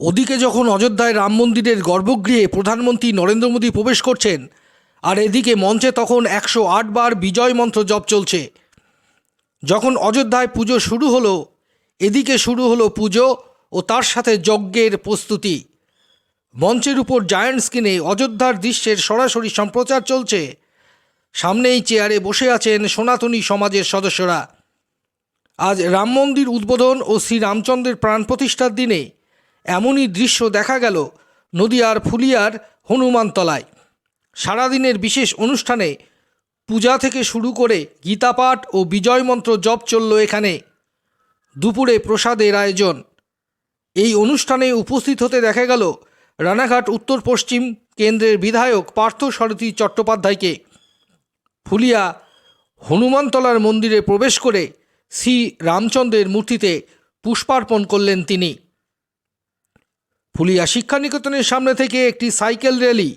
ওদিকে যখন অযোধ্যায় রাম মন্দিরের গর্ভগৃহে প্রধানমন্ত্রী নরেন্দ্র মোদী প্রবেশ করছেন, আর এদিকে মঞ্চে তখন একশো আট বার বিজয় মন্ত্র জপ চলছে। যখন অযোধ্যায় পুজো শুরু হলো, এদিকে শুরু হলো পুজো ও তার সাথে যজ্ঞের প্রস্তুতি। মঞ্চের উপর জায়ান্ট স্ক্রিনে অযোধ্যার দৃশ্যের সরাসরি সম্প্রচার চলছে। সামনেই চেয়ারে বসে আছেন সনাতনী সমাজের সদস্যরা। আজ রাম মন্দির উদ্বোধন ও শ্রী রামচন্দ্রের প্রাণ প্রতিষ্ঠার দিনে এমনই দৃশ্য দেখা গেল নদিয়ার ফুলিয়ার হনুমানতলায়। সারাদিনের বিশেষ অনুষ্ঠানে পূজা থেকে শুরু করে গীতাপাঠ ও বিজয় মন্ত্র জপ চলল এখানে। দুপুরে প্রসাদের আয়োজন। এই অনুষ্ঠানে উপস্থিত হতে দেখা গেল রানাঘাট উত্তর পশ্চিম কেন্দ্রের বিধায়ক পার্থ সারথী চট্টোপাধ্যায়কে। ফুলিয়া হনুমানতলার মন্দিরে প্রবেশ করে শ্রী রামচন্দ্রের মূর্তিতে পুষ্পার্পণ করলেন তিনি। ফুলিয়া শিক্ষানিকেতনের সামনে থেকে একটি সাইকেল র্যালি।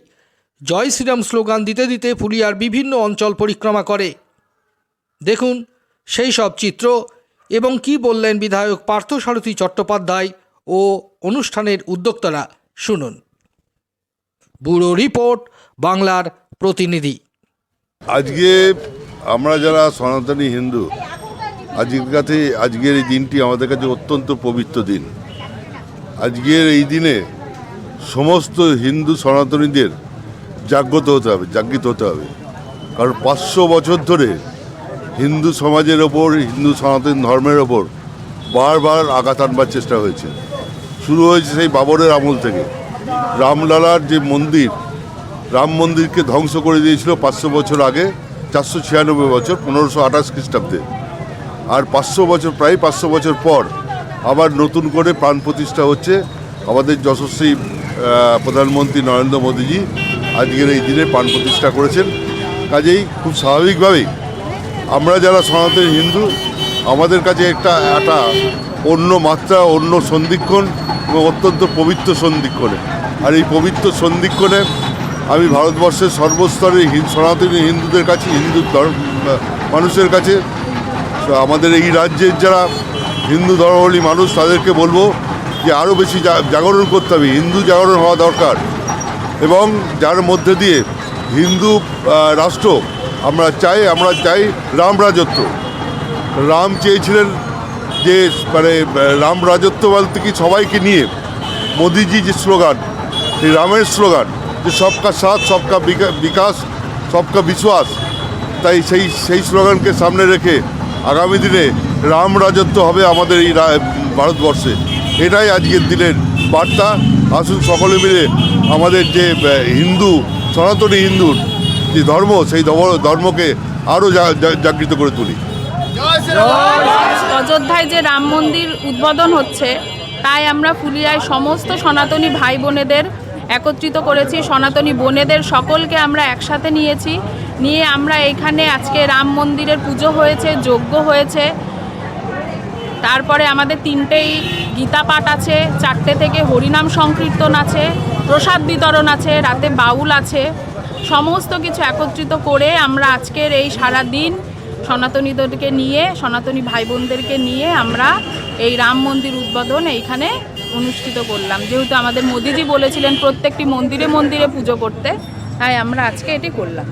জয় শ্রীরাম স্লোগান দিতে দিতে ফুলিয়ার বিভিন্ন অঞ্চল পরিক্রমা করে। দেখুন, সেই সব চিত্র এবং কি বললেন বিধায়ক পার্থসারথী চট্টোপাধ্যায় ও অনুষ্ঠানের উদ্যোক্তারা, শুনুন। ব্যুরো রিপোর্ট, বাংলার প্রতিনিধি। আজকে আমরা যারা সনাতনী হিন্দু, আজকের কাছে আজকের এই দিনটি আমাদের কাছে অত্যন্ত পবিত্র দিন। আজকের এই দিনে সমস্ত হিন্দু সনাতনীদের জাগ্রত হতে হবে জাগৃত হতে হবে। কারণ পাঁচশো বছর ধরে হিন্দু সমাজের ওপর, হিন্দু সনাতন ধর্মের ওপর বারবার আঘাত আনবার চেষ্টা হয়েছে। শুরু হয়েছে সেই বাবরের আমল থেকে। রামলালার যে মন্দির, রাম মন্দিরকে ধ্বংস করে দিয়েছিল পাঁচশো বছর আগে, চারশো ছিয়ানব্বই বছর, পনেরোশো আঠাশ খ্রিস্টাব্দে। আর পাঁচশো বছর, প্রায় পাঁচশো বছর পর আবার নতুন করে প্রাণ প্রতিষ্ঠা হচ্ছে আমাদের যশস্বী প্রধানমন্ত্রী নরেন্দ্র মোদীজি আজকের এই দিনে প্রাণ প্রতিষ্ঠা করেছেন। কাজেই খুব স্বাভাবিকভাবেই আমরা যারা সনাতন হিন্দু, আমাদের কাছে একটা একটা অন্য মাত্রা, অন্য সন্ধিক্ষণ এবং অত্যন্ত পবিত্র সন্ধিক্ষণে। আর এই পবিত্র সন্ধিক্ষণে আমি ভারতবর্ষের সর্বস্তরের হিন- সনাতনী হিন্দুদের কাছে, হিন্দু ধর্ম মানুষের কাছে, আমাদের এই রাজ্যের যারা হিন্দু ধর্মাবলী মানুষ তাদেরকে বলব যে আরও বেশি জাগরণ করতে হবে, হিন্দু জাগরণ হওয়া দরকার। এবং যার মধ্যে দিয়ে হিন্দু রাষ্ট্র, আমরা চাই আমরা চাই রাম রাজত্ব। রাম চেয়েছিলেন যে মানে রাম রাজত্ব বলতে কি সবাইকে নিয়ে মোদিজি যে স্লোগান, এই রামের স্লোগান, যে সবকা সাথ, সবকা বিকা- বিকাশ, সবকা বিশ্বাস, তাই সেই সেই স্লোগানকে সামনে রেখে আগামী দিনে রাম রাজত্ব হবে আমাদের এই রা- ভারতবর্ষে। এটাই আজকের দিনের বার্তা। আসুন সকলে মিলে আমাদের যে হিন্দু সনাতনী হিন্দুর যে ধর্ম সেই ধর্ম- ধর্মকে আরও জাগৃত করে তুলি। অযোধ্যায় যে রাম মন্দির উদ্বোধন হচ্ছে তাই আমরা ফুলিয়ায় সমস্ত সনাতনী ভাই বোনেদের একত্রিত করেছি। সনাতনী বোনেদের সকলকে আমরা একসাথে নিয়েছি। নিয়ে আমরা এখানে আজকে রাম মন্দিরের পুজো হয়েছে যজ্ঞ হয়েছে। তারপরে আমাদের তিনটেই গীতা পাঠ আছে, চারটে থেকে হরিনাম সংকীর্তন আছে, প্রসাদ বিতরণ আছে, রাতে বাউল আছে। সমস্ত কিছু একত্রিত করে আমরা আজকের এই সারা দিন সনাতনীদেরকে নিয়ে, সনাতনী ভাই বোনদেরকে নিয়ে আমরা এই রাম মন্দির উদ্বোধন এইখানে অনুষ্ঠিত করলাম। যেহেতু আমাদের মোদিজি বলেছিলেন, প্রত্যেকটি মন্দিরে মন্দিরে পুজো করতে, তাই আমরা আজকে এটি করলাম।